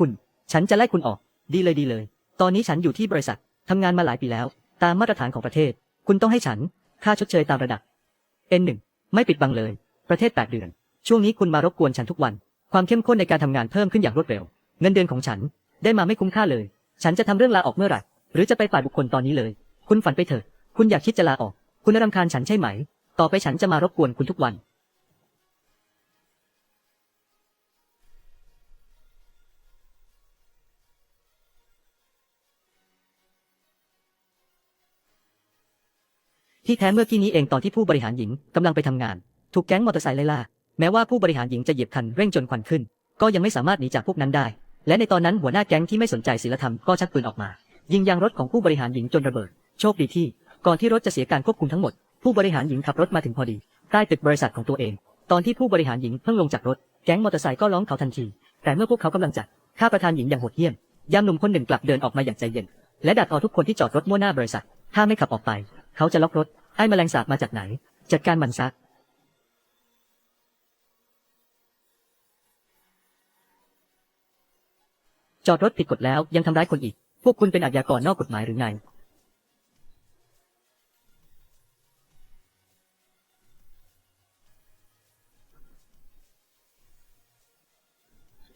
คุณ ฉันจะไล่คุณออก ดีเลยดีเลย ตอนนี้ฉันอยู่ที่บริษัททำงานมาหลายปีแล้ว ตามมาตรฐานของประเทศ คุณต้องให้ฉัน ค่าชดเชยตามระดับ N1 ไม่ปิดบังเลย ประเทศ 8 เดือน ช่วงนี้คุณมารบกวนฉันทุกวัน ความเข้มข้นในการทำงานเพิ่มขึ้นอย่างรวดเร็ว เงินเดือนของฉันได้มาไม่คุ้มค่าเลย ฉันจะทำเรื่องลาออกเมื่อไหร่ หรือจะไปฝ่ายบุคคลตอนนี้เลย คุณฝันไปเถอะ คุณอยากคิดจะลาออก คุณรำคาญฉันใช่ไหม ต่อไปฉันจะมารบกวนคุณทุกวัน ที่แท้เมื่อกี้นี้เองตอนที่ผู้บริหารหญิงกำลังไปทำงาน ถูกแก๊งมอเตอร์ไซค์ไล่ล่า แม้ว่าผู้บริหารหญิงจะเหยียบคันเร่งจนควันขึ้น ก็ยังไม่สามารถหนีจากพวกนั้นได้ และในตอนนั้นหัวหน้าแก๊งที่ไม่สนใจศีลธรรมก็ชักปืนออกมา ยิงยางรถของผู้บริหารหญิงจนระเบิด โชคดีที่ ก่อนที่รถจะเสียการควบคุมทั้งหมด ผู้บริหารหญิงขับรถมาถึงพอดี ใต้ตึกบริษัทของตัวเอง ตอนที่ผู้บริหารหญิงเพิ่งลงจากรถ แก๊งมอเตอร์ไซค์ก็ล้อมเขาทันที แต่เมื่อพวกเขากำลังจัดฆ่าประธานหญิงอย่างโหดเหี้ยมยามหนุ่มคนหนึ่งกลับเดินออกมาอย่างใจเย็น และดักเอาทุกคนที่จอดรถมั่วหน้าบริษัท ถ้าไม่ขับออกไป เขาจะล็อกรถ ไอ้แมลงสาบมาจากไหน จัดการมันซะจอดรถผิดกฎแล้วยังทำร้ายคนอีก พวกคุณเป็นอาชญากรนอกกฎหมายหรือไง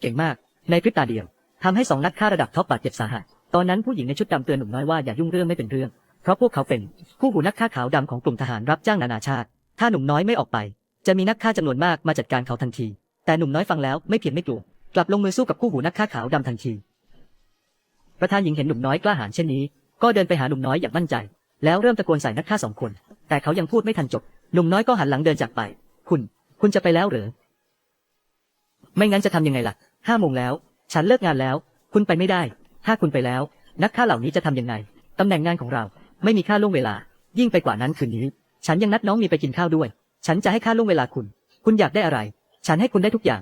เก่งมาก ในพริบตาเดียวทำให้สองนักฆ่าระดับท็อปบาดเจ็บสาหัส ตอนนั้นผู้หญิงในชุดดำเตือนหนุ่มน้อยว่าอย่ายุ่งเรื่องไม่เป็นเรื่อง เพราะพวกเขาเป็นผู้หูนักฆ่าขาวดำของกลุ่มทหารรับจ้างนานาชาติ ถ้าหนุ่มน้อยไม่ออกไป จะมีนักฆ่าจำนวนมากมาจัดการเขาทันที แต่หนุ่มน้อยฟังแล้วไม่เพียงไม่กลัว กลับลงมือสู้กับคู่หูนักฆ่าขาวดำทันที ประธานหญิงเห็นหนุ่มน้อยกล้าหาญเช่นนี้ ก็เดินไปหาหนุ่มน้อยอย่างมั่นใจ แล้วเริ่มตะโกนใส่นักฆ่าสองคน แต่เขายังพูดไม่ทันจบ หนุ่มน้อยก็หันหลังเดินจากไป คุณ คุณจะไปแล้วหรือ ไม่งั้นจะทำยังไงล่ะ ห้าโมงแล้ว ฉันเลิกงานแล้ว คุณไปไม่ได้ ถ้าคุณไปแล้ว นักฆ่าเหล่านี้จะทำยังไงตำแหน่งงานของเรา ไม่มีค่าล่วงเวลา ยิ่งไปกว่านั้นคืนนี้ ฉันยังนัดน้องมีไปกินข้าวด้วย ฉันจะให้ค่าล่วงเวลาคุณ คุณอยากได้อะไร ฉันให้คุณได้ทุกอย่าง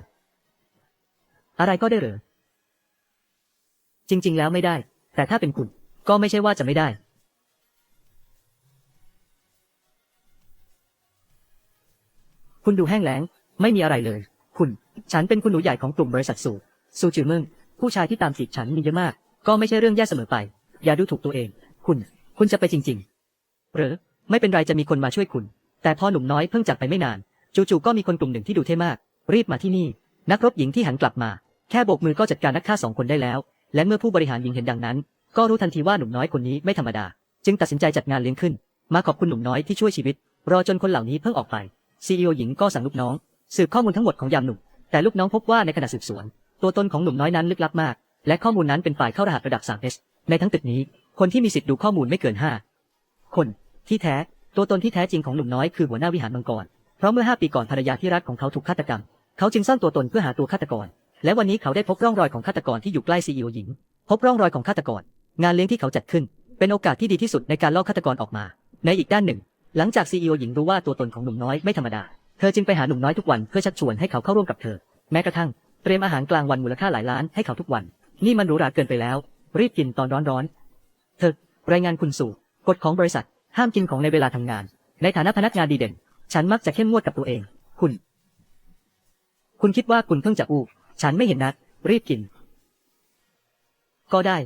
อะไรก็ได้เหรอ จริง ๆ แล้วไม่ได้ แต่ถ้าเป็นคุณ ก็ไม่ใช่ว่าจะไม่ได้ คุณดูแห้งแล้ง ไม่มีอะไรเลย คุณ ฉันเป็นคุณหนูใหญ่ของกลุ่มบริษัทสูซูจือมึงผู้ชายที่ตามจีบฉันมีเยอะมาก ก็ไม่ใช่เรื่องแย่เสมอไป อย่าดูถูกตัวเอง คุณ คุณจะไปจริง ๆ หรือไม่เป็นไรจะมีคนมาช่วยคุณ แต่พอหนุ่มน้อยเพิ่งจากไปไม่นาน จู่ๆก็มีคนกลุ่มหนึ่งที่ดูเท่มาก รีบมาที่นี่ นักรบหญิงที่หันกลับมา แค่โบกมือก็จัดการนักฆ่าสองคนได้แล้ว และเมื่อผู้บริหารหญิงเห็นดังนั้น ก็รู้ทันทีว่าหนุ่มน้อยคนนี้ไม่ธรรมดา จึงตัดสินใจจัดงานเลี้ยงขึ้น มาขอบคุณหนุ่มน้อยที่ช่วยชีวิต รอจนคนเหล่านี้เพิ่งออกไปซีอีโอหญิงก็สั่งลูกน้อง สืบข้อมูลทั้งหมดของยามหนุ่ม แต่ลูกน้องพบว่าในขณะสืบสวน ตัวตนของหนุ่มน้อยนั้นลึกลับมาก และข้อมูลนั้นเป็นฝ่ายเข้ารหัสระดับ 3S ในทั้งตึกนี้ คนที่มีสิทธิ์ดูข้อมูลไม่เกิน5คนที่แท้ ตัวตนที่แท้จริงของหนุ่มน้อยคือหัวหน้าวิหารมังกร เพราะเมื่อ5ปีก่อนภรรยาที่รักของเขาถูกฆาตกรรม เขาจึงซ่อนตัวตนเพื่อหาตัวฆาตกร และวันนี้เขาได้พบร่องรอยของฆาตกรที่อยู่ใกล้ซีอีโอหญิง พบร่องรอยของฆาตกร งานเลี้ยงที่เขาจัดขึ้น เป็นโอกาสที่ดีที่สุดในการล่อฆาตกรออกมา ในอีกด้านหนึ่ง หลังจากซีอีโอหญิงรู้ว่าตัวตนของหนุ่มน้อยไม่ธรรมดา เธอจึงไปหาหนุ่มน้อยทุกวันเพื่อชักชวนให้เขาเข้าร่วมกับเธอ แม้กระทั่งเตรียมอาหารกลางวันมูลค่าหลายล้านให้เขาทุกวัน นี่มันหรูหราเกินไปแล้ว รีบกินตอนร้อนๆ รายงานคุณสู่ กฎของบริษัท ห้ามกินของในเวลาทำงาน ในฐานะพนักงานดีเด่น ฉันมักจะเข้มงวดกับตัวเอง คุณ คุณคิดว่าคุณเพิ่งจะอู้ฉันไม่เห็นนัด รีบกิน ก็ได้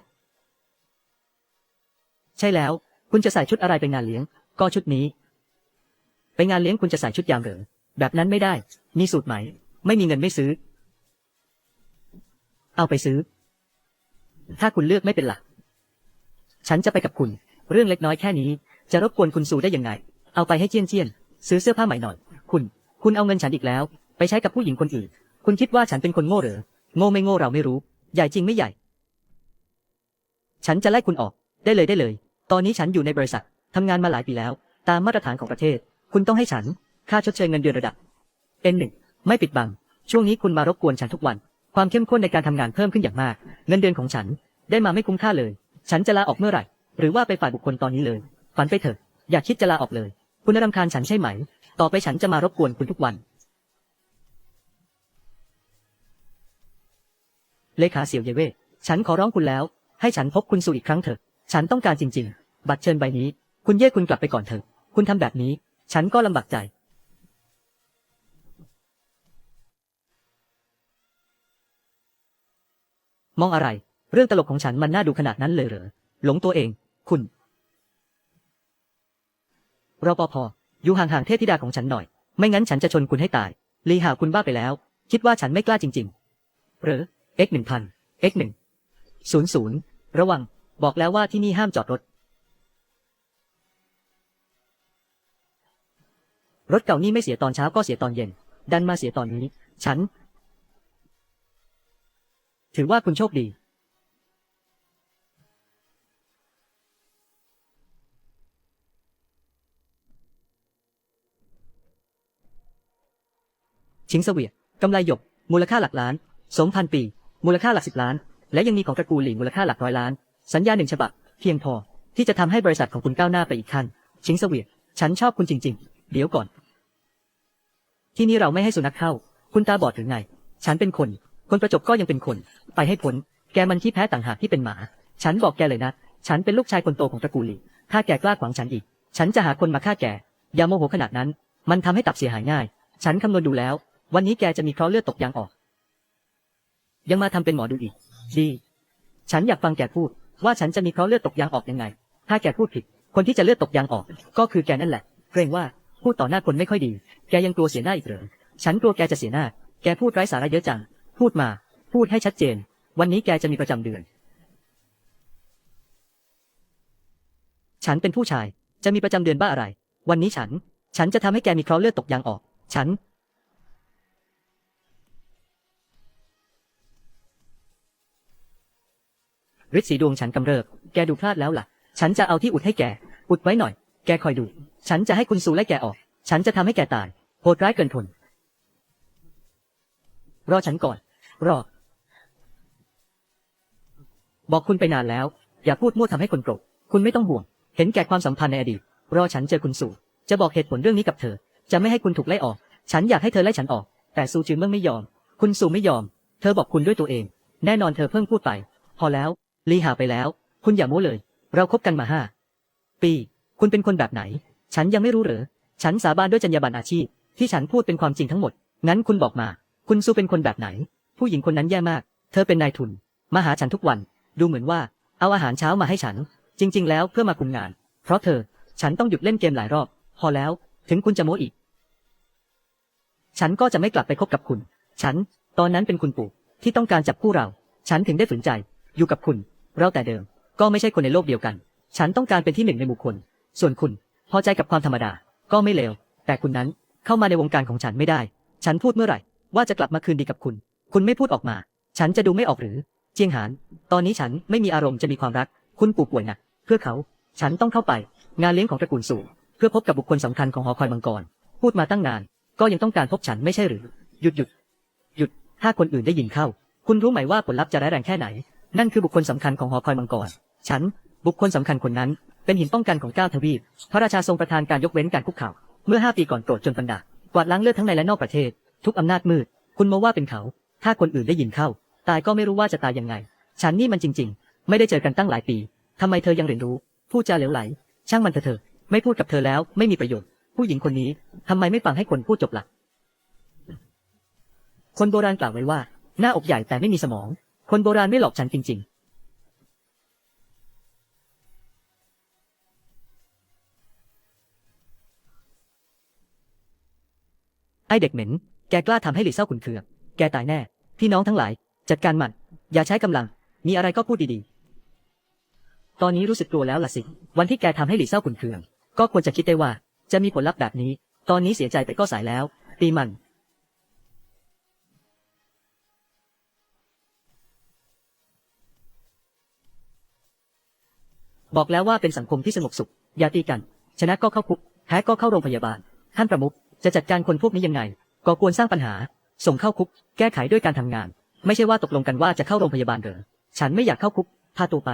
ใช่แล้ว คุณจะใส่ชุดอะไรไปงานเลี้ยง ก็ชุดนี้ ไปงานเลี้ยงคุณจะใส่ชุดยามเหรอแบบนั้นไม่ได้ มีสูตรไหม ไม่มีเงินไม่ซื้อ เอาไปซื้อ ถ้าคุณเลือกไม่เป็นหลัก ฉันจะไปกับคุณ เรื่องเล็กน้อยแค่นี้ จะรบกวนคุณสู่ได้ยังไง เอาไปให้เจียนเจียน ซื้อเสื้อผ้าใหม่หน่อย คุณ คุณเอาเงินฉันอีกแล้ว ไปใช้กับผู้หญิงคนอื่น คุณคิดว่าฉันเป็นคนโง่เหรอ โง่ไม่โง่เราไม่รู้ ใหญ่จริงไม่ใหญ่ ฉันจะไล่คุณออก ได้เลยได้เลย ตอนนี้ฉันอยู่ในบริษัททำงานมาหลายปีแล้ว ตามมาตรฐานของประเทศ คุณต้องให้ฉัน ค่าชดเชยเงินเดือนระดับ N1 ไม่ปิดบัง ช่วงนี้คุณมารบกวนฉันทุกวัน ความเข้มข้นในการทำงานเพิ่มขึ้นอย่างมาก เงินเดือนของฉันได้มาไม่คุ้มค่าเลย ฉันจะลาออกเมื่อไหร่ หรือว่าไปฝ่ายบุคคลตอนนี้เลย ฝันไปเถอะ อย่าคิดจะลาออกเลย คุณรำคาญฉันใช่ไหม ต่อไปฉันจะมารบกวนคุณทุกวัน เลขาเสี่ยวเยเว่ฉันขอร้องคุณแล้ว ให้ฉันพบคุณสู่อีกครั้งเถอะ ฉันต้องการจริง ๆ บัตรเชิญใบนี้ คุณเย่คุณกลับไปก่อนเถอะ คุณทำแบบนี้ ฉันก็ลำบากใจมองอะไร เรื่องตลกของฉันมันน่าดูขนาดนั้นเลยเหรอ หลงตัวเอง คุณรปภอยู่ห่างๆเทพธิดาของฉันหน่อย ไม่งั้นฉันจะชนคุณให้ตาย ลีหาคุณบ้าไปแล้ว คิดว่าฉันไม่กล้าจริง ๆ หรือ x หนึ่งพัน x หนึ่งศูนย์ศูนย์ระวัง บอกแล้วว่าที่นี่ห้ามจอดรถ รถเก่านี่ไม่เสียตอนเช้าก็เสียตอนเย็น ดันมาเสียตอนนี้ ฉัน ถือว่าคุณโชคดี ชิงเสวียกำไรหยก มูลค่าหลักล้าน สมพันปี มูลค่าหลักสิบล้าน และยังมีของตระกูลหลี่มูลค่าหลักร้อยล้าน สัญญาหนึ่งฉบับ เพียงพอ ที่จะทำให้บริษัทของคุณก้าวหน้าไปอีกขั้น ชิงเสวียฉันชอบคุณจริง ๆ เดี๋ยวก่อน ที่นี่เราไม่ให้สุนัขเข้า คุณตาบอดหรือไง ฉันเป็นคน คนประจบก็ยังเป็นคน ไปให้พ้น แกมันขี้แพ้ต่างหากที่เป็นหมา ฉันบอกแกเลยนะ ฉันเป็นลูกชายคนโตของตระกูลหลี่ถ้าแกกล้าขวางฉันอีก ฉันจะหาคนมาฆ่าแก อย่าโมโหขนาดนั้น มันทำให้ตับเสียหายง่าย ฉันคำนวณดูแล้ว วันนี้แกจะมีเคราะห์เลือดตกยางออก ยังมาทำเป็นหมอดูอีก ดี ฉันอยากฟังแกพูด ว่าฉันจะมีเคราะห์เลือดตกยางออกยังไง ถ้าแกพูดผิด คนที่จะเลือดตกยางออก ก็คือแกนั่นแหละ เกรงว่าพูดต่อหน้าคนไม่ค่อยดี แกยังกลัวเสียหน้าอีกเหรอ ฉันกลัวแกจะเสียหน้า แกพูดไร้สาระเยอะจัง พูดมา พูดให้ชัดเจน วันนี้แกจะมีประจำเดือน ฉันเป็นผู้ชาย จะมีประจำเดือนบ้าอะไร วันนี้ฉัน ฉันจะทำให้แกมีเคราะห์เลือดตกยางออก ฉัน ฤทธิ์สีดวงฉันกำเริบ แกดูพลาดแล้วล่ะ ฉันจะเอาที่อุดให้แก อุดไว้หน่อย แกคอยดู ฉันจะให้คุณสูไล่แกออก ฉันจะทำให้แกตาย โหดร้ายเกินทน รอฉันก่อน รอ บอกคุณไปนานแล้ว อย่าพูดมั่วทำให้คนโกรธ คุณไม่ต้องห่วง เห็นแก่ความสัมพันธ์ในอดีต รอฉันเจอคุณสูจะบอกเหตุผลเรื่องนี้กับเธอ จะไม่ให้คุณถูกไล่ออก ฉันอยากให้เธอไล่ฉันออก แต่ซูจือเมื่อไม่ยอม คุณสูไม่ยอม เธอบอกคุณด้วยตัวเอง แน่นอนเธอเพิ่งพูดไป พอแล้ว ลีหาไปแล้ว คุณอย่าโม้เลย เราคบกันมาห้าปี คุณเป็นคนแบบไหน ฉันยังไม่รู้เหรอ ฉันสาบานด้วยจรรยาบรรณอาชีพ ที่ฉันพูดเป็นความจริงทั้งหมด งั้นคุณบอกมา คุณซูเป็นคนแบบไหน ผู้หญิงคนนั้นแย่มาก เธอเป็นนายทุน มาหาฉันทุกวัน ดูเหมือนว่า เอาอาหารเช้ามาให้ฉัน จริง ๆ แล้วเพื่อมาคุมงาน เพราะเธอ ฉันต้องหยุดเล่นเกมหลายรอบ พอแล้ว ถึงคุณจะโม้อีก ฉันก็จะไม่กลับไปคบกับคุณ ฉัน ตอนนั้นเป็นคุณปู่ที่ต้องการจับคู่เรา ฉันถึงได้ฝืนใจ อยู่กับคุณ เราแต่เดิม ก็ไม่ใช่คนในโลกเดียวกัน ฉันต้องการเป็นที่หนึ่งในหมู่คน ส่วนคุณพอใจกับความธรรมดา ก็ไม่เลว แต่คุณนั้นเข้ามาในวงการของฉันไม่ได้ ฉันพูดเมื่อไหร่ ว่าจะกลับมาคืนดีกับคุณ คุณไม่พูดออกมา ฉันจะดูไม่ออกหรือ เจียงหาน ตอนนี้ฉันไม่มีอารมณ์จะมีความรัก คุณปู่ป่วยหนัก เพื่อเขา ฉันต้องเข้าไป งานเลี้ยงของตระกูลสู่ เพื่อพบกับบุคคลสำคัญของหอคอยมังกร พูดมาตั้งนาน ก็ยังต้องการพบฉันไม่ใช่หรือ หยุดหยุด หยุด ถ้าคนอื่นได้ยินเข้า คุณรู้ไหมว่าผลลัพธ์จะร้ายแรงแค่ไหน นั่นคือบุคคลสำคัญของหอคอยมังกร ฉัน บุคคลสำคัญคนนั้น เป็นหินป้องกันของเก้าทวีป พระราชาทรงประทานการยกเว้นการคุกเข่า เมื่อห้าปีก่อนโปรดจนปันดา กวาดล้างเลือดทั้งในและนอกประเทศ ทุกอำนาจมืด คุณมาว่าเป็นเขา ถ้าคนอื่นได้ยินเข้า ตายก็ไม่รู้ว่าจะตายยังไง ฉันนี่มันจริง ๆ ไม่ได้เจอกันตั้งหลายปีทำไมเธอยังเรียนรู้ พูดจาเหลวไหล ช่างมันเถอะเธอ ไม่พูดกับเธอแล้ว ไม่มีประโยชน์ ผู้หญิงคนนี้ทำไมไม่ฟังให้คนพูดจบล่ะคนโบราณกล่าวไว้ว่า หน้าอกใหญ่แต่ไม่มีสมอง คนโบราณไม่หลอกฉันจริง ๆไอเด็กเหม็น แกกล้าทำให้หลี่เศร้าขุนเคือง แกตายแน่ พี่น้องทั้งหลาย จัดการมัน อย่าใช้กำลัง มีอะไรก็พูดดีๆ ตอนนี้รู้สึกกลัวแล้วล่ะสิ วันที่แกทำให้หลี่เศร้าขุนเคือง ก็ควรจะคิดได้ว่า จะมีผลลัพธ์แบบนี้ ตอนนี้เสียใจไปก็สายแล้ว ตีมัน บอกแล้วว่าเป็นสังคมที่สงบสุข อย่าตีกัน ชนะก็เข้าคุกแพ้ก็เข้าโรงพยาบาล ท่านประมุขจะจัดการคนพวกนี้ยังไงก็ควรสร้างปัญหา ส่งเข้าคุก แก้ไขด้วยการทำงาน ไม่ใช่ว่าตกลงกันว่าจะเข้าโรงพยาบาลเหรอฉันไม่อยากเข้าคุกพาตัวไป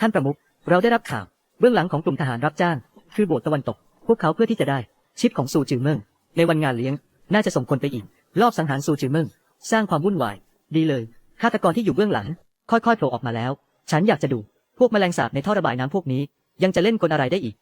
ท่านประมุขเราได้รับข่าวเบื้องหลังของกลุ่มทหารรับจ้าง คือโบสถ์ตะวันตก พวกเขาเพื่อที่จะได้ชิปของซูจือเมิงในวันงานเลี้ยง น่าจะส่งคนไปอีกรอบสังหารซูจือเมิงสร้างความวุ่นวาย ดีเลยฆาตกรที่อยู่เบื้องหลัง ค่อยๆโผล่ออกมาแล้ว ฉันอยากจะดู พวกแมลงสาบในท่อระบายน้ำพวกนี้ ยังจะเล่นกลอะไรได้อีก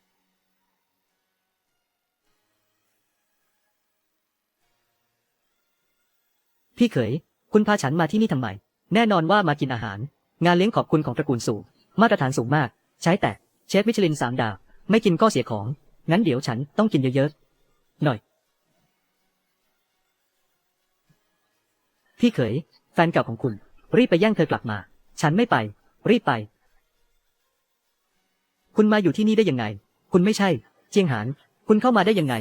พี่เขย คุณพาฉันมาที่นี่ทำไม แน่นอนว่ามากินอาหาร งานเลี้ยงขอบคุณของตระกูลสู่มาตรฐานสูงมาก ใช้แต่เชฟมิชลินสามดาว ไม่กินก็เสียของ งั้นเดี๋ยวฉันต้องกินเยอะๆ หน่อย พี่เขย แฟนเก่าของคุณ รีบไปแย่งเธอกลับมา ฉันไม่ไป รีบไป คุณมาอยู่ที่นี่ได้ยังไง คุณไม่ใช่ เจียงหาน คุณเข้ามาได้ยังไง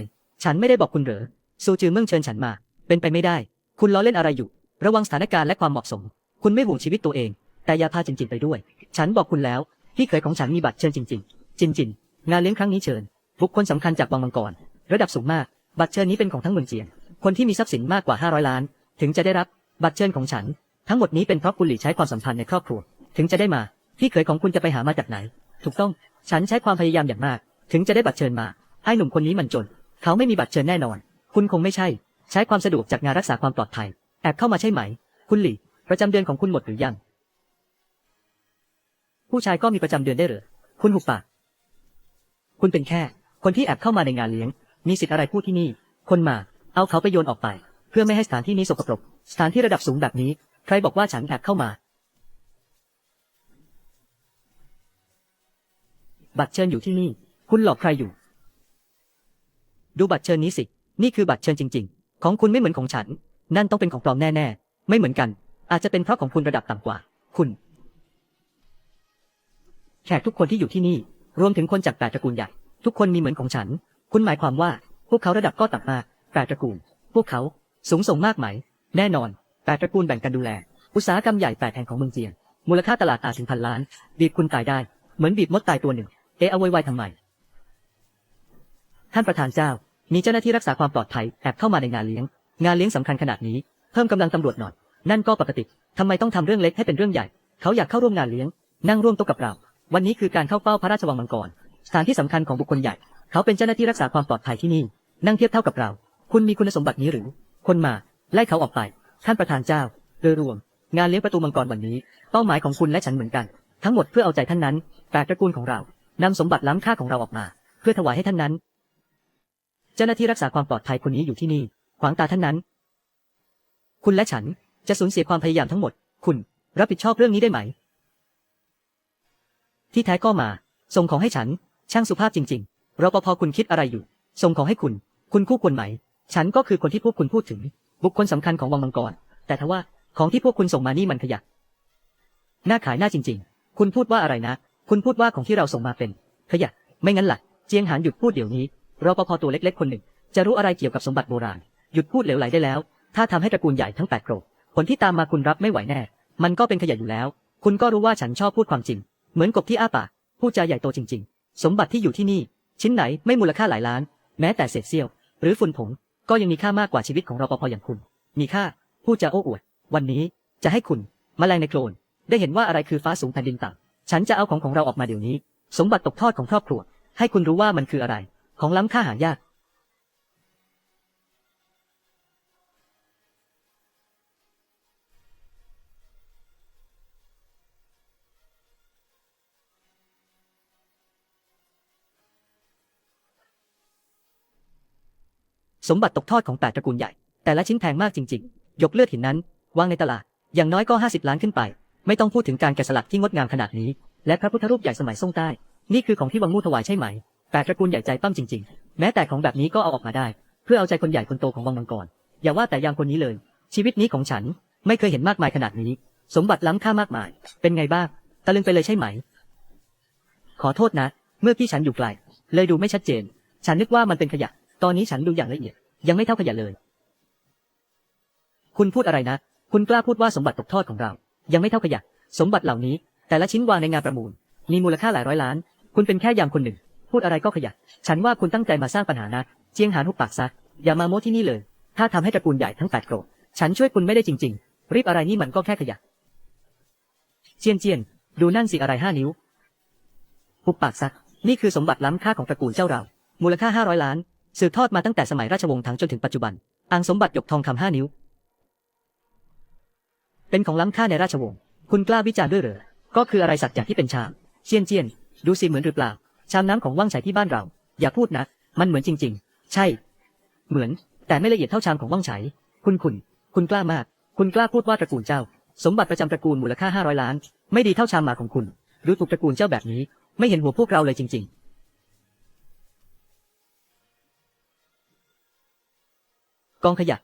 ฉันไม่ได้บอกคุณเหรอซูจือเมืองเชิญฉันมา เป็นไปไม่ได้ คุณล้อเล่นอะไรอยู่ ระวังสถานการณ์และความเหมาะสม คุณไม่ห่วงชีวิตตัวเอง แต่อย่าพาจินจินไปด้วย ฉันบอกคุณแล้ว พี่เขยของฉันมีบัตรเชิญจริงๆจินจินงานเลี้ยงครั้งนี้เชิญ บุคคลสำคัญจากวังมังกร ระดับสูงมาก บัตรเชิญนี้เป็นของทั้งเมืองเจียง คนที่มีทรัพย์สินมากกว่า 500 ล้าน ถึงจะได้รับบัตรเชิญของฉัน ทั้งหมดนี้เป็นเพราะคุณหลีใช้ความสัมพันธ์ในครอบครัว ถึงจะได้มา พี่เขยของคุณจะไปหามาจากไหน ถูกต้อง ฉันใช้ความพยายามอย่างมาก ถึงจะได้บัตรเชิญมาไอ้หนุ่มคนนี้มันจน เขาไม่มีบัตรเชิญแน่นอน คุณคงไม่ใช่ ใช้ความสะดวกจากงานรักษาความปลอดภัย แอบเข้ามาใช่ไหม คุณหลี่ ประจำเดือนของคุณหมดหรือยัง ผู้ชายก็มีประจำเดือนได้หรือคุณหุบปาก คุณเป็นแค่ คนที่แอบเข้ามาในงานเลี้ยง มีสิทธิ์อะไรพูดที่นี่ คนมา เอาเขาไปโยนออกไป เพื่อไม่ให้สถานที่นี้สกปรก สถานที่ระดับสูงแบบนี้ ใครบอกว่าฉันแอบเข้ามา บัตรเชิญอยู่ที่นี่ คุณหลอกใครอยู่ ดูบัตรเชิญนี้สิ นี่คือบัตรเชิญจริง ๆ ของคุณไม่เหมือนของฉัน นั่นต้องเป็นของปลอมแน่ๆ ไม่เหมือนกัน อาจจะเป็นเพราะของคุณระดับต่ำกว่า คุณ แขกทุกคนที่อยู่ที่นี่ รวมถึงคนจากแปดตระกูลใหญ่ ทุกคนมีเหมือนของฉัน คุณหมายความว่า พวกเขาระดับก็ต่ำมากแปดตระกูล พวกเขาสูงส่งมากไหม แน่นอนแปดตระกูลแบ่งกันดูแล อุตสาหกรรมใหญ่แปดแห่งของเมืองเจียง มูลค่าตลาดอาจถึงพันล้าน บีบคุณตายได้ เหมือนบีบมดตายตัวหนึ่งะเอาไว้ไว้ทำไม ท่านประธานเจ้า มีเจ้าหน้าที่รักษาความปลอดภัยแอบเข้ามาในงานเลี้ยง งานเลี้ยงสำคัญขนาดนี้ เพิ่มกำลังตำรวจหน่อย นั่นก็ปกติทำไมต้องทำเรื่องเล็กให้เป็นเรื่องใหญ่ เขาอยากเข้าร่วมงานเลี้ยง นั่งร่วมโต๊ะกับเรา วันนี้คือการเข้าเฝ้าพระราชวังมังกร สถานที่สำคัญของบุคคลใหญ่ เขาเป็นเจ้าหน้าที่รักษาความปลอดภัยที่นี่ นั่งเทียบเท่ากับเรา คุณมีคุณสมบัตินี้หรือ คนมา ไล่เขาออกไป ท่านประธานเจ้า โดยรวม งานเลี้ยงประตูมังกรวันนี้ เป้าหมายของคุณและฉันเหมือนกัน ทั้งหมดเพื่อเอาใจท่านนั้นแปดตระกูลของเรา นำสมบัติล้ำค่าของเราออกมา เพื่อถวายให้ท่านนั้น เจ้าหน้าที่รักษาความปลอดภัยคนนี้อยู่ที่นี่ ขวางตาท่านนั้น คุณและฉันจะสูญเสียความพยายามทั้งหมด คุณรับผิดชอบเรื่องนี้ได้ไหม ที่แท้ก็มา ส่งของให้ฉัน ช่างสุภาพจริงๆรปภคุณคิดอะไรอยู่ ส่งของให้คุณ คุณคู่ควรไหม ฉันก็คือคนที่พวกคุณพูดถึง บุคคลสำคัญของวังมังกร แต่ทว่าของที่พวกคุณส่งมานี่มันขยะน่าขายหน้าจริง ๆ คุณพูดว่าอะไรนะ คุณพูดว่าของที่เราส่งมาเป็น ขยะ ไม่งั้นล่ะ เจียงหานหยุดพูดเดี๋ยวนี้รปภตัวเล็กๆคนหนึ่ง จะรู้อะไรเกี่ยวกับสมบัติโบราณ หยุดพูดเหลวไหลได้แล้ว ถ้าทำให้ตระกูลใหญ่ทั้งแปดโกรธผลที่ตามมาคุณรับไม่ไหวแน่ มันก็เป็นขยะอยู่แล้ว คุณก็รู้ว่าฉันชอบพูดความจริง เหมือนกบที่อ้าปากพูดจาใหญ่โตจริง ๆ สมบัติที่อยู่ที่นี่ ชิ้นไหนไม่มูลค่าหลายล้าน แม้แต่เศษเสี้ยว หรือฝุ่นผงก็ยังมีค่ามากกว่าชีวิตของรปภอย่างคุณ มีค่าพูดจาโอ้อวด วันนี้จะให้คุณมแมลงในโคลนได้เห็นว่าอะไรคือฟ้าสูงแผ่นดินต่ำ ฉันจะเอาของของเราออกมาเดี๋ยวนี้ สมบัติตกทอดของครอบครัว ให้คุณรู้ว่ามันคืออะไร ของล้ำค่าหายาก สมบัติตกทอดของแปดตระกูลใหญ่ แต่ละชิ้นแพงมากจริง ๆ ยกเลือดหินนั้น วางในตลาด อย่างน้อยก็ 50 ล้านขึ้นไป ไม่ต้องพูดถึงการแกะสลักที่งดงามขนาดนี้ และพระพุทธรูปใหญ่สมัยซ่งใต้ นี่คือของที่วังมู่ถวายใช่ไหมแปดตระกูลใหญ่ใจปั้มจริง ๆ แม้แต่ของแบบนี้ก็เอาออกมาได้ เพื่อเอาใจคนใหญ่คนโตของวังมังกร อย่าว่าแต่ยามคนนี้เลย ชีวิตนี้ของฉันไม่เคยเห็นมากมายขนาดนี้ สมบัติล้ำค่ามากมาย เป็นไงบ้าง ตะลึงไปเลยใช่ไหม ขอโทษนะ เมื่อพี่ฉันอยู่ไกล เลยดูไม่ชัดเจน ฉันนึกว่ามันเป็นขยะ ตอนนี้ฉันดูอย่างละเอียด ยังไม่เท่าขยะเลย คุณพูดอะไรนะ คุณกล้าพูดว่าสมบัติตกทอดของเรา ยังไม่เท่าขยะ สมบัติเหล่านี้ แต่ละชิ้นวางในงานประมูล มีมูลค่าหลายร้อยล้าน คุณเป็นแค่ยามคนหนึ่ง พูดอะไรก็ขยะ ฉันว่าคุณตั้งใจมาสร้างปัญหานะ เจียงหานหุบปากซะ อย่ามาโม้ที่นี่เลย ถ้าทำให้ตระกูลใหญ่ทั้งแปดโกรธ ฉันช่วยคุณไม่ได้จริง ๆ รีบอะไรนี่มันก็แค่ขยะ เจียนเจียน ดูนั่นสิอะไรห้านิ้ว หุบปากซะ นี่คือสมบัติล้ำค่าของตระกูลเจ้าเรา มูลค่าห้าร้อยล้าน สืบทอดมาตั้งแต่สมัยราชวงศ์ถังจนถึงปัจจุบันอ่างสมบัติหยกทองคำห้านิ้ว เป็นของล้ำค่าในราชวงศ์คุณกล้าวิจารณ์ด้วยเหรอก็คืออะไรสักอย่างที่เป็นชามเจียนเจียนดูสิเหมือนหรือเปล่า ชามน้ำของว่างไฉที่บ้านเรา อย่าพูดนะ มันเหมือนจริง ๆ ใช่ เหมือน แต่ไม่ละเอียดเท่าชามของว่างไฉคุณคุณ คุณกล้ามาก คุณกล้าพูดว่าตระกูลเจ้า สมบัติประจำตระกูลมูลค่า500ล้าน ไม่ดีเท่าชามหมาของคุณดูถูกตระกูลเจ้าแบบนี้ ไม่เห็นหัวพวกเราเลยจริง ๆกองขยะ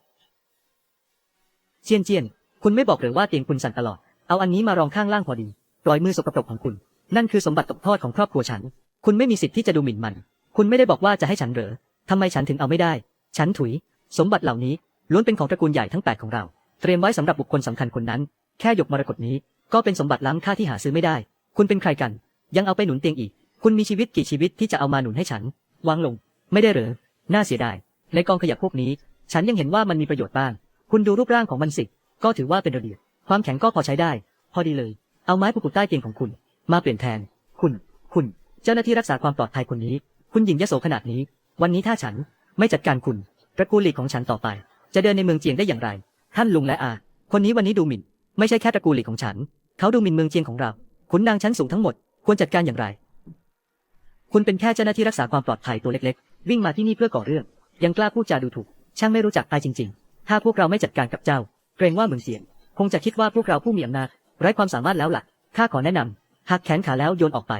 เจียนเจียน คุณไม่บอกหรือว่าเตียงคุณสั่นตลอด เอาอันนี้มารองข้างล่างพอดีปล่อยมือสกปรกของคุณ นั่นคือสมบัติตกทอดของครอบครัวฉัน คุณไม่มีสิทธิ์ที่จะดูหมิ่นมัน คุณไม่ได้บอกว่าจะให้ฉันเหรอทำไมฉันถึงเอาไม่ได้ ฉันถุย สมบัติเหล่านี้ล้วนเป็นของตระกูลใหญ่ทั้งแปดของเรา เตรียมไว้สำหรับบุคคลสำคัญคนนั้น แค่หยกมรกตนี้ ก็เป็นสมบัติล้ำค่าที่หาซื้อไม่ได้ คุณเป็นใครกัน ยังเอาไปหนุนเตียงอีก คุณมีชีวิตกี่ชีวิตที่จะเอามาหนุนให้ฉัน วางลง ไม่ได้เหรอ น่าเสียดาย ในกองขยะพวกนี้ ฉันยังเห็นว่ามันมีประโยชน์บ้าง คุณดูรูปร่างของมันสิ ก็ถือว่าเป็นระเบียบความแข็งก็พอใช้ได้ พอดีเลย เอาไม้ผูกๆใต้เตียงของคุณ มาเปลี่ยนแทน คุณ คุณ เจ้าหน้าที่รักษาความปลอดภัยคนนี้ คุณหญิงยโสขนาดนี้ วันนี้ถ้าฉันไม่จัดการคุณตระกูลหลีกของฉันต่อไป จะเดินในเมืองเจียงได้อย่างไร ท่านลุงและอา คนนี้วันนี้ดูหมิ่น ไม่ใช่แค่ตระกูลหลีกของฉัน เขาดูหมิ่นเมืองเจียงของเราขุนนางชั้นสูงทั้งหมด ควรจัดการอย่างไร คุณเป็นแค่เจ้าหน้าที่รักษาความปลอดภัยตัวเล็กๆ วิ่งมาที่นี่เพื่อก่อเรื่อง ยังกล้าพูดจาดูถูก ช่างไม่รู้จักอายจริง ๆ ถ้าพวกเราไม่จัดการกับเจ้า เกรงว่าเมืองเจียง คงจะคิดว่าพวกเราผู้มีอำนาจไร้ความสามารถแล้วล่ะ ข้าขอแนะนำหักแขนขาแล้วโยนออกไป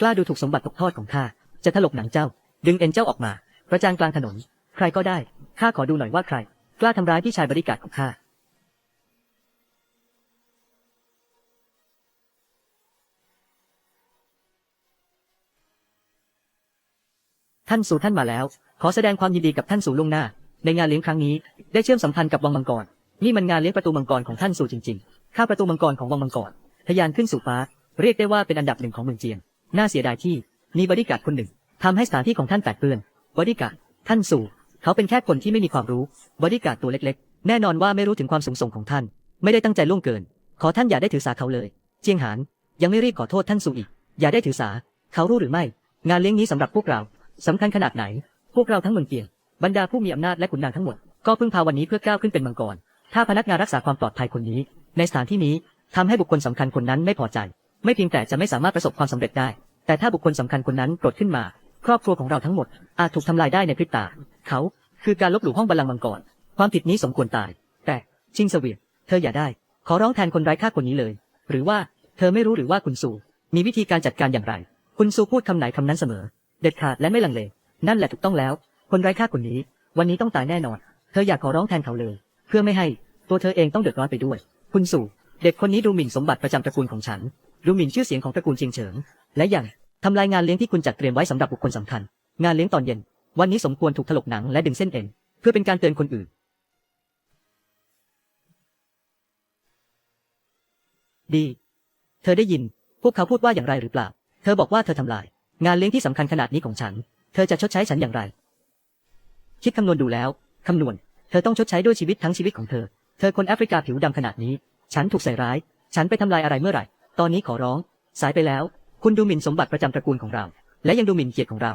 กล้าดูถูกสมบัติตกทอดของข้า จะถลกหนังเจ้า ดึงเอ็นเจ้าออกมา ประจานกลางถนน ใครก็ได้ ข้าขอดูหน่อยว่าใคร กล้าทำร้ายพี่ชายบริการของข้า ท่านสู่ท่านมาแล้ว ขอแสดงความยินดีกับท่านสู่ล่วงหน้า ในงานเลี้ยงครั้งนี้ได้เชื่อมสัมพันธ์กับวังมังกร นี่มันงานเลี้ยงประตูมังกรของท่านสู่จริงๆ ข้าประตูมังกรของวังมังกรทะยานขึ้นสู่ฟ้า เรียกได้ว่าเป็นอันดับหนึ่งของเมืองเจียง น่าเสียดายที่มีบริการดคนหนึ่งทำให้สถานที่ของท่านแตกเปื้อนบริการดท่านสู่ เขาเป็นแค่คนที่ไม่มีความรู้บริการดตัวเล็กๆ แน่นอนว่าไม่รู้ถึงความสูงส่งของท่าน ไม่ได้ตั้งใจล่วงเกิน ขอท่านอย่าได้ถือสาเขาเลย เจียงหานยังไม่รีบขอโทษท่านสู่อีก อย่าได้ถือสา เขารู้หรือไม่ งานเลี้ยงนี้สำหรับพวกเราสำคัญขนาดไหน พวกเราทั้งเมืองเกียง บรรดาผู้มีอำนาจและขุนนางทั้งหมด ก็พึ่งพาวันนี้เพื่อก้าวขึ้นเป็นมังกร ถ้าพนักงานรักษาความปลอดภัยคนนี้ ในสถานที่นี้ทำให้บุคคลสำคัญคนนั้นไม่พอใจ ไม่เพียงแต่จะไม่สามารถประสบความสำเร็จได้ แต่ถ้าบุคคลสำคัญคนนั้นโกรธขึ้นมา ครอบครัวของเราทั้งหมด อาจถูกทำลายได้ในพริบตา เขา คือการลบหลู่ห้องบัลลังก์มังกร ความผิดนี้สมควรตาย แต่ชิงเสวียเธออย่าได้ ขอร้องแทนคนไร้ค่าคนนี้เลย หรือว่าเธอไม่รู้หรือว่าคุณสูมีวิธีการจัดการอย่างไร คุณสูพูดคำไหนคำนั้นเสมอ เด็ดขาดและไม่ลังเล นั่นแหละถูกต้องแล้ว คนไร้ค่าคนนี้ วันนี้ต้องตายแน่นอน เธออยากขอร้องแทนเขาเลย เพื่อไม่ให้ตัวเธอเองต้องเดือดร้อนไปด้วย คุณสู่ เด็กคนนี้ดูหมิ่นสมบัติประจำตระกูลของฉัน ดูหมิ่นชื่อเสียงของตระกูลเชียงเฉิง และยังทำลายงานเลี้ยงที่คุณจัดเตรียมไว้สำหรับบุคคลสำคัญ งานเลี้ยงตอนเย็น วันนี้สมควรถูกถลกหนังและดึงเส้นเอ็น เพื่อเป็นการเตือนคนอื่น ดี เธอได้ยิน พวกเขาพูดว่าอย่างไรหรือเปล่า เธอบอกว่าเธอทำลาย งานเลี้ยงที่สำคัญขนาดนี้ของฉัน เธอจะชดใช้ฉันอย่างไร คิดคำนวณดูแล้ว คำนวณ เธอต้องชดใช้ด้วยชีวิตทั้งชีวิตของเธอ เธอคนแอฟริกาผิวดำขนาดนี้ ฉันถูกใส่ร้าย ฉันไปทำลายอะไรเมื่อไหร่ ตอนนี้ขอร้อง สายไปแล้ว คุณดูหมิ่นสมบัติประจำตระกูลของเรา และยังดูหมิ่นเกียรติของเรา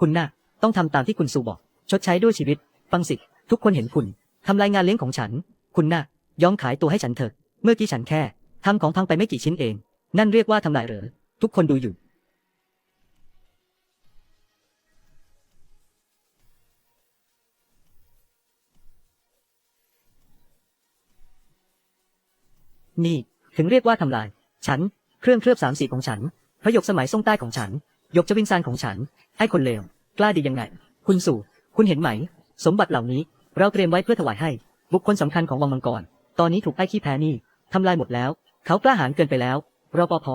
คุณน่ะต้องทำตามที่คุณสูบอก ชดใช้ด้วยชีวิต ฟังสิ ทุกคนเห็นคุณทำลายงานเลี้ยงของฉัน คุณน่ะยอมขายตัวให้ฉันเถอะ เมื่อกี้ฉันแค่ทำของพังไปไม่กี่ชิ้นเอง นั่นเรียกว่าทำลายเหรอ ทุกคนดูอยู่ นี่ ถึงเรียกว่าทำลาย ฉัน เครื่องเคลือบสามสีของฉัน พระยกสมัยทรงใต้ของฉัน ยกจวินซานของฉัน ไอ้คนเลว กล้าดียังไง คุณสู่ คุณเห็นไหม สมบัติเหล่านี้ เราเตรียมไว้เพื่อถวายให้ บุคคลสำคัญของวังมังกร ตอนนี้ถูกไอ้ขี้แพ้นี่ทำลายหมดแล้ว เขากล้าหาญเกินไปแล้วรอปภ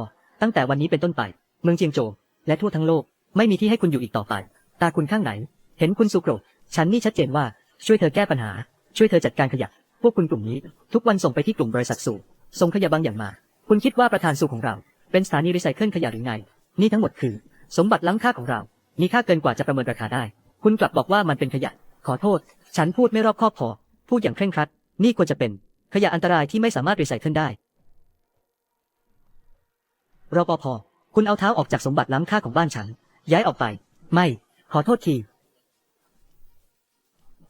ตั้งแต่วันนี้เป็นต้นไป เมืองเจียงโจวและทั่วทั้งโลก ไม่มีที่ให้คุณอยู่อีกต่อไป ตาคุณข้างไหน เห็นคุณสุโกรธฉันนี่ชัดเจนว่า ช่วยเธอแก้ปัญหา ช่วยเธอจัดการขยะ พวกคุณกลุ่มนี้ ทุกวันส่งไปที่กลุ่มบริษัทสู ส่งขยะบางอย่างมา คุณคิดว่าประธานสูของเรา เป็นสถานีรีไซเคิลขยะหรือไง นี่ทั้งหมดคือ สมบัติล้ำค่าของเรา มีค่าเกินกว่าจะประเมินราคาได้ คุณกลับบอกว่ามันเป็นขยะ ขอโทษ ฉันพูดไม่รอบคอบพอ พูดอย่างเคร่งครัด นี่ควรจะเป็นขยะอันตรายที่ไม่สามารถรีไซเคิลได้รปภคุณเอาเท้าออกจากสมบัติล้ำค่าของบ้านฉัน ย้ายออกไป ไม่ ขอโทษที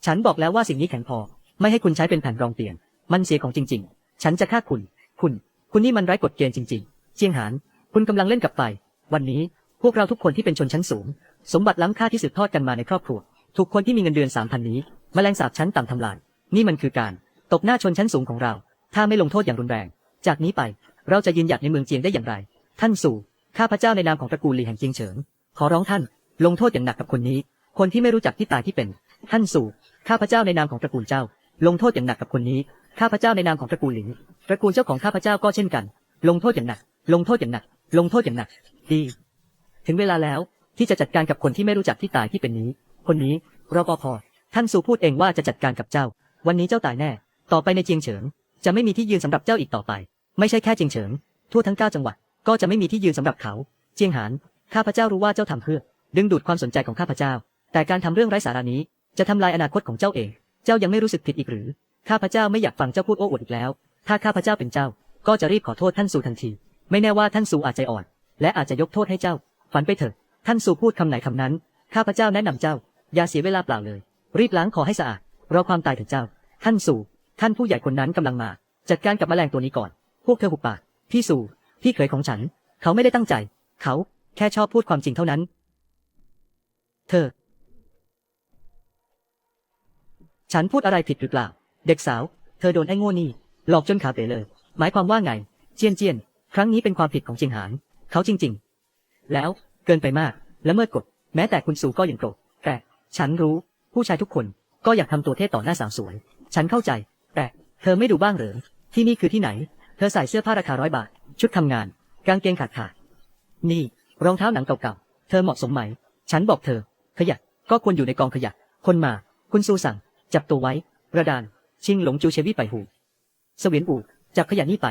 ฉันบอกแล้วว่าสิ่งนี้แข็งพอ ไม่ให้คุณใช้เป็นแผ่นรองเตียง มันเสียของจริง ๆ ฉันจะฆ่าคุณ คุณ คุณนี่มันไร้กฎเกณฑ์จริงๆ เจียงหาน คุณกำลังเล่นกับไฟวันนี้พวกเราทุกคนที่เป็นชนชั้นสูง สมบัติล้ำค่าที่สืบทอดกันมาในครอบครัว ถูกคนที่มีเงินเดือนสามพันนี้มแมลงสาบชั้นต่ำทำลาย นี่มันคือการตบหน้าชนชั้นสูงของเรา ถ้าไม่ลงโทษอย่างรุนแรง จากนี้ไปเราจะยืนหยัดในเมืองเจียงได้อย่างไร ท่านสู่ข้าพเจ้าในนามของตระกูลหลีแห่งเจียงเฉิง ขอร้องท่าน ลงโทษอย่างหนักกับคนนี้ คนที่ไม่รู้จักที่ตายที่เป็น ท่านสู่ข้าพเจ้าในนามของตระกูลเจ้า ลงโทษอย่างหนักกับคนนี้ ข้าพเจ้าในนามของตระกูลหลิงตระกูลเจ้าของข้าพเจ้าก็เช่นกัน ลงโทษอย่างหนัก ลงโทษอย่างหนัก ลงโทษอย่างหนัก ดี ถึงเวลาแล้วที่จะจัดการกับคนที่ไม่รู้จักที่ตายที่เป็นนี้ คนนี้รปภท่านสูพูดเองว่าจะจัดการกับเจ้า วันนี้เจ้าตายแน่ ต่อไปในเจียงเฉิง จะไม่มีที่ยืนสำหรับเจ้าอีกต่อไป ไม่ใช่แค่เจียงเฉิง ทั่วทั้งเก้าจังหวัดก็จะไม่มีที่ยืนสำหรับเขา เจียงหานข้าพเจ้ารู้ว่าเจ้าทำเพื่อ ดึงดูดความสนใจของข้าพเจ้า แต่การทำเรื่องไร้สาระนี้ จะทำลายอนาคตของเจ้าเอง เจ้ายังไม่รู้สึกผิดอีกหรือ ข้าพเจ้าไม่อยากฟังเจ้าพูดโอ้อวดอีกแล้ว ถ้าข้าพเจ้าเป็นเจ้า ก็จะรีบขอโทษท่านสู่ทันที ไม่แน่ว่าท่านสู่อาจใจอ่อน และอาจจะยกโทษให้เจ้า ฝันไปเถอะ ท่านสู่พูดคำไหนคำนั้น ข้าพเจ้าแนะนำเจ้า อย่าเสียเวลาเปล่าเลย รีบล้างคอให้สะอาด รอความตายถอะเจ้า ท่านสู่ท่านผู้ใหญ่คนนั้นกำลังมา จัดการกับแมลงตัวนี้ก่อน พวกเธอหุบปาก พี่สู่พี่เขยของฉัน เขาไม่ได้ตั้งใจ เขาแค่ชอบพูดความจริงเท่านั้น เธอ ฉันพูดอะไรผิดหรือเปล่า เด็กสาว เธอโดนไอ้โง่นี่ หลอกจนขาเป๋เลย หมายความว่าไง เจียนเจียน ครั้งนี้เป็นความผิดของจิงหานเขาจริง ๆ แล้วเกินไปมาก และเมื่อกฎแม้แต่คุณสูก็ยังโกรธแต่ฉันรู้ผู้ชายทุกคนก็อยากทำตัวเท่ต่อหน้าสาวสวย ฉันเข้าใจ แต่เธอไม่ดูบ้างเหรอ ที่นี่คือที่ไหน เธอใส่เสื้อผ้าราคาร้อยบาท ชุดทำงาน กางเกงขาดขาด นี่ รองเท้าหนังเก่าๆ เธอเหมาะสมไหม ฉันบอกเธอ ขยะ ก็ควรอยู่ในกองขยะ คนมา คุณซูสั่ง จับตัวไว้ระดาน ชิงหลงจูเชวีไปหูเสวียนอูจับขยะนี่ไป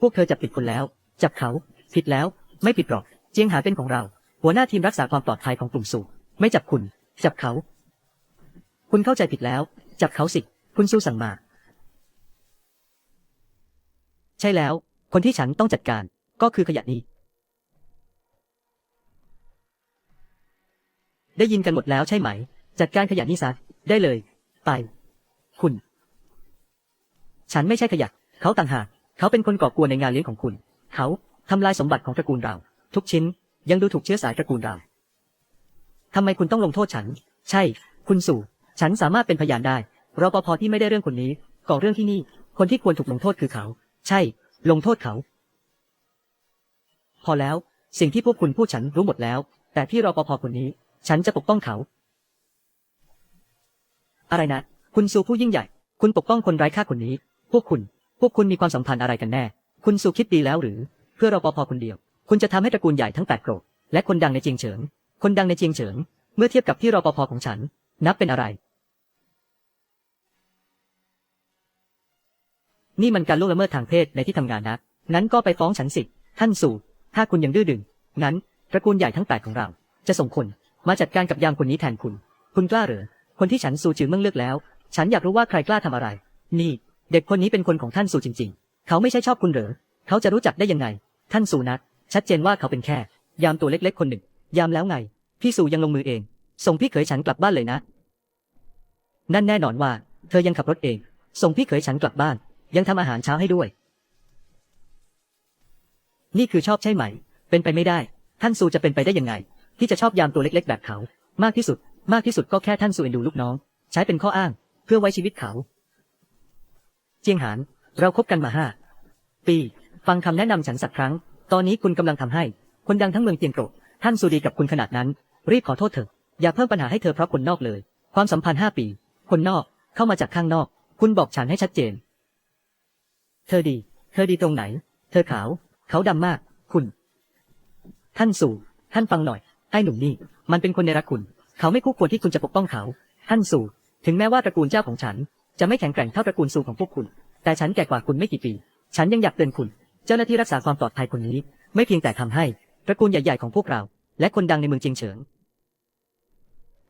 พวกเธอจับผิดคนแล้ว จับเขา ผิดแล้ว ไม่ผิดหรอก เจียงหาเป็นของเรา หัวหน้าทีมรักษาความปลอดภัยของกลุ่มสูไม่จับคุณ จับเขา คุณเข้าใจผิดแล้ว จับเขาสิ คุณสู้สั่งมา ใช่แล้ว คนที่ฉันต้องจัดการ ก็คือขยะนี้ ได้ยินกันหมดแล้วใช่ไหม จัดการขยะนี้ซะได้เลย ไป คุณ ฉันไม่ใช่ขยะ เขาต่างหาก เขาเป็นคนก่อกวนในงานเลี้ยงของคุณ เขาทำลายสมบัติของตระกูลเรา ทุกชิ้นยังดูถูกเชื้อสายตระกูลเราทำไมคุณต้องลงโทษฉัน ใช่ คุณสู่ ฉันสามารถเป็นพยานได้รปภที่ไม่ได้เรื่องคนนี้ ก่อเรื่องที่นี่ คนที่ควรถูกลงโทษคือเขา ใช่ ลงโทษเขา พอแล้ว สิ่งที่พวกคุณพูดฉันรู้หมดแล้ว แต่พี่รปภคนนี้ ฉันจะปกป้องเขา อะไรนะ คุณสูผู้ยิ่งใหญ่ คุณปกป้องคนไร้ค่าคนนี้ พวกคุณ พวกคุณมีความสัมพันธ์อะไรกันแน่ คุณสูคิดดีแล้วหรือ เพื่อรปภคนเดียว คุณจะทำให้ตระกูลใหญ่ทั้งแปดโกรธและคนดังในเจียงเฉิง คนดังในเจียงเฉิง เมื่อเทียบกับที่รปภของฉัน นับเป็นอะไร นี่มันการล่วงละเมิดทางเพศในที่ทำงานนะ งั้นก็ไปฟ้องฉันสิ ท่านสู่ ถ้าคุณยังดื้อดึง งั้นตระกูลใหญ่ทั้งแปดของเรา จะส่งคน มาจัดการกับยามคนนี้แทนคุณ คุณกล้าเหรอ คนที่ฉันสู่จือเมื่อเลือกแล้ว ฉันอยากรู้ว่าใครกล้าทำอะไร นี่ เด็กคนนี้เป็นคนของท่านสู่จริง ๆ เขาไม่ใช่ชอบคุณเหรอ เขาจะรู้จักได้ยังไง ท่านสู่นัดชัดเจนว่าเขาเป็นแค่ ยามตัวเล็กๆ คนหนึ่ง ยามแล้วไง พี่สู่ยังลงมือเอง ส่งพี่เขยฉันกลับบ้านเลยนะ นั่นแน่นอนว่า เธอยังขับรถเอง ส่งพี่เขยฉันกลับบ้าน ยังทำอาหารเช้าให้ด้วย นี่คือชอบใช่ไหม เป็นไปไม่ได้ ท่านซูจะเป็นไปได้ยังไง ที่จะชอบยามตัวเล็กๆ แบบเขา มากที่สุด มากที่สุดก็แค่ท่านซูเอ็นดูลูกน้อง ใช้เป็นข้ออ้าง เพื่อไว้ชีวิตเขา เจียงหาน เราคบกันมาห้าปี ฟังคำแนะนำฉันสักครั้ง ตอนนี้คุณกำลังทำให้ คนดังทั้งเมืองเจียงโกรธท่านซูดีกับคุณขนาดนั้น รีบขอโทษเถอะอย่าเพิ่มปัญหาให้เธอเพราะคนนอกเลย ความสัมพันธ์ห้าปี คนนอกเข้ามาจากข้างนอก คุณบอกฉันให้ชัดเจน เธอดี เธอดีตรงไหน เธอขาว เขาดำมาก คุณ ท่านสู่ ท่านฟังหน่อย ไอ้หนุ่มนี่ มันเป็นคนในรักคุณ เขาไม่คู่ควรที่คุณจะปกป้องเขา ท่านสู่ ถึงแม้ว่าตระกูลเจ้าของฉัน จะไม่แข็งแกร่งเท่าตระกูลสู่ของพวกคุณ แต่ฉันแก่กว่าคุณไม่กี่ปี ฉันยังอยากเตือนคุณ เจ้าหน้าที่รักษาความปลอดภัยคนนี้ ไม่เพียงแต่ทำให้ตระกูลใหญ่ๆของพวกเรา และคนดังในเมืองเจียงเฉิง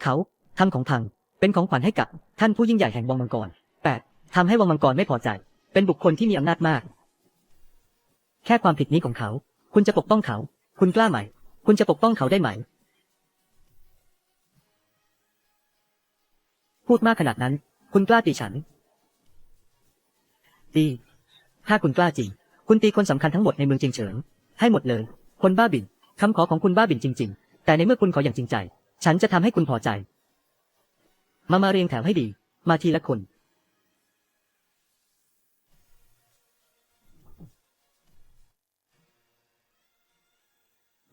เขาทำของพัง เป็นของขวัญให้กับท่านผู้ยิ่งใหญ่แห่งวังมังกรแปดทำให้วังมังกรไม่พอใจ เป็นบุคคลที่มีอำนาจมาก แค่ความผิดนี้ของเขา คุณจะปกป้องเขา คุณกล้าไหม คุณจะปกป้องเขาได้ไหม พูดมากขนาดนั้น คุณกล้าตีฉันดีถ้าคุณกล้าจริง คุณตีคนสำคัญทั้งหมดในเมืองเจียงเฉิง ให้หมดเลย คนบ้าบินคำขอของคุณบ้าบินจริง ๆ แต่ในเมื่อคุณขออย่างจริงใจ ฉันจะทำให้คุณพอใจ มามาเรียงแถวให้ดี มาทีละคน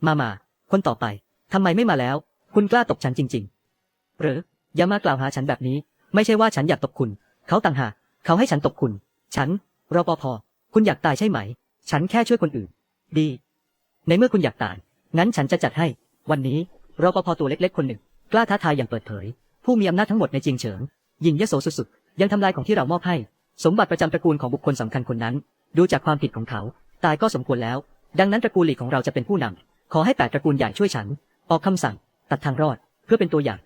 มามา คนต่อไปทำไมไม่มาแล้ว คุณกล้าตบฉันจริง ๆ หรือ อย่ามากล่าวหาฉันแบบนี้ ไม่ใช่ว่าฉันอยากตบคุณ เขาต่างหากเขาให้ฉันตบคุณ ฉันรปภคุณอยากตายใช่ไหม ฉันแค่ช่วยคนอื่น ดี ในเมื่อคุณอยากตาย งั้นฉันจะจัดให้ วันนี้รปภตัวเล็กๆ คนหนึ่ง กล้าท้าทายอย่างเปิดเผย ผู้มีอำนาจทั้งหมดในจิงเฉิง ยิงยโสสุดๆ ยังทำลายของที่เรามอบให้ สมบัติประจำตระกูลของบุคคลสำคัญคนนั้น ดูจากความผิดของเขา ตายก็สมควรแล้ว ดังนั้นตระกูลหลีของเราจะเป็นผู้นำ ขอให้แปดตระกูลใหญ่ช่วยฉัน ออกคำสั่ง ตัดทางรอด เพื่อเป็นตัวอย่าง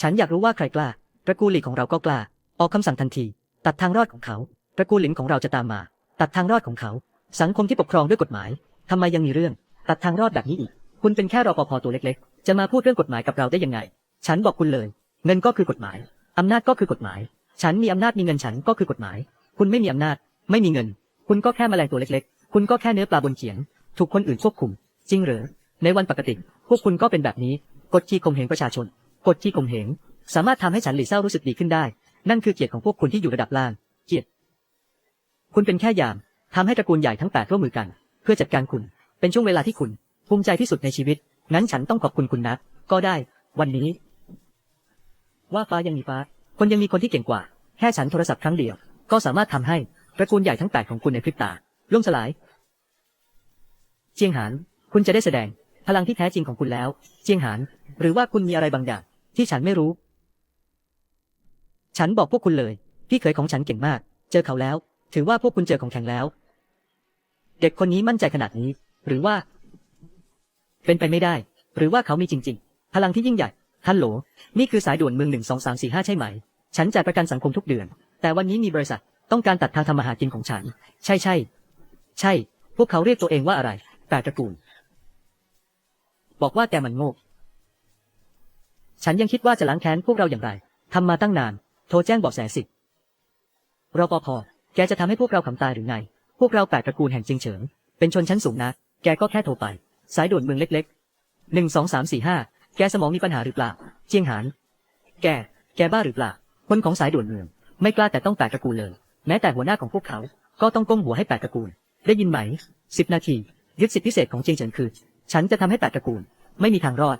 ฉันอยากรู้ว่าใครกล้า ตระกูลหลีของเราก็กล้า ออกคำสั่งทันที ตัดทางรอดของเขา ตระกูลหลินของเราจะตามมา ตัดทางรอดของเขา สังคมที่ปกครองด้วยกฎหมายทำไมยังมีเรื่อง ตัดทางรอดแบบนี้อีก คุณเป็นแค่รปภตัวเล็กๆ จะมาพูดเรื่องกฎหมายกับเราได้ยังไง ฉันบอกคุณเลย เงินก็คือกฎหมายอำนาจก็คือกฎหมาย ฉันมีอำนาจมีเงินฉันก็คือกฎหมาย คุณไม่มีอำนาจ ไม่มีเงิน คุณก็แค่แมลงตัวเล็กๆ คุณก็แค่เนื้อปลาบนเขียง ถูกคนอื่นควบคุม จริงหรือ ในวันปกติ พวกคุณก็เป็นแบบนี้กดขี่ข่มเหงประชาชนกดขี่ข่มเหงสามารถทำให้ฉันหลีเศร้ารู้สึกดีขึ้นได้ นั่นคือเกียรติของพวกคุณที่อยู่ระดับล่าง เกียรติ คุณเป็นแค่ยามทำให้ตระกูลใหญ่ทั้งแปดร่วมมือกัน เพื่อจัดการคุณ เป็นช่วงเวลาที่คุณ ภูมิใจที่สุดในชีวิต งั้นฉันต้องขอบคุณคุณนะก็ได้ วันนี้ ว่าฟ้ายังมีฟ้า คนยังมีคนที่เก่งกว่า แค่ฉันโทรศัพท์ครั้งเดียว ก็สามารถทำให้ตระกูลใหญ่ทั้งแปดของคุณในพริบตา ล่มสลาย เจียงหาน คุณจะได้แสดง พลังที่แท้จริงของคุณแล้ว เจียงหาน หรือว่าคุณมีอะไรบางอย่าง ที่ฉันไม่รู้ ฉันบอกพวกคุณเลย พี่เขยของฉันเก่งมาก เจอเขาแล้ว ถือว่าพวกคุณเจอของแข็งแล้ว เด็กคนนี้มั่นใจขนาดนี้ หรือว่า เป็นไปไม่ได้ หรือว่าเขามีจริง ๆ พลังที่ยิ่งใหญ่ฮัลโหล นี่คือสายด่วนเมืองหนึ่งสองสามสี่ห้าใช่ไหม ฉันจ่ายประกันสังคมทุกเดือน แต่วันนี้มีบริษัทต้องการตัดทางทำมาหากินของฉัน ใช่ใช่ ใช่ พวกเขาเรียกตัวเองว่าอะไร แปดตระกูล บอกว่าแกมันโง่ฉันยังคิดว่าจะล้างแค้นพวกเราอย่างไรทำมาตั้งนาน โทรแจ้งบาะแสสิรปภแกจะทำให้พวกเราขำตายหรือไง พวกเราแปดตระกูลแห่งจิงเฉิง เป็นชนชั้นสูงนะ แกก็แค่โทรไป สายด่วนเมืองเล็กๆหนึ่งสองสามสี่ห้าแกสมองมีปัญหาหรือเปล่า เจียงหาน แก แกบ้าหรือเปล่า คนของสายด่วนเมือง ไม่กล้าแต่ต้องแปดตระกูลเลย แม้แต่หัวหน้าของพวกเขา ก็ต้องก้มหัวให้แปดตระกูล ได้ยินไหม สิบนาที ยึดสิทธิพิเศษของเจียงเฉินคือ ฉันจะทำให้แปดตระกูล ไม่มีทางรอด